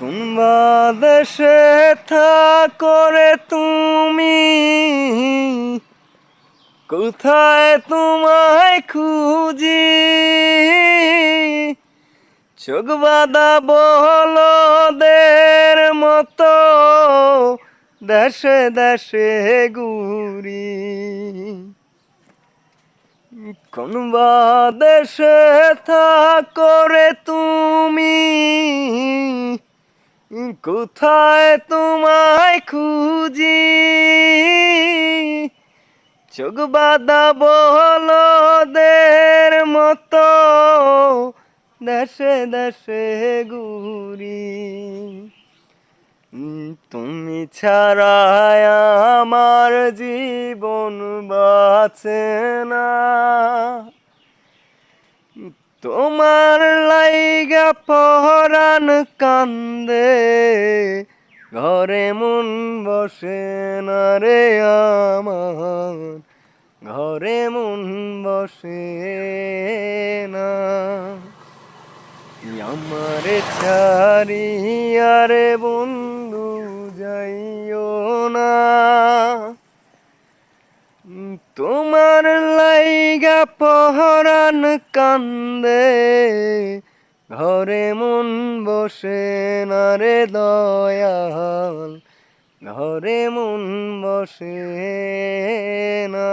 কোন দেশে করে তুমি? কোথায় তোমায় খুঁজি? চোখ বাঁধা বলদের মতো দেশে দেশে ঘুরি। কোন দেশে করে তুমি? কোথায় তোমায় খুঁজি? চোখ বাঁধা বলদের মতো দেশে দেশে ঘুরি। তুমি ছাড়া আমার জীবন বাঁচে না। তোমার লাইগা পরাণ কান্দে, ঘরে মন বসে না রে আমার, ঘরে মন বসে না। আমারে ছাড়িয়ারে বন্ধু যাইও না। তোমার লাইগা পহরান কান্দে ঘরে মন বসে না রে দয়াল। ঘরে মন বসে না।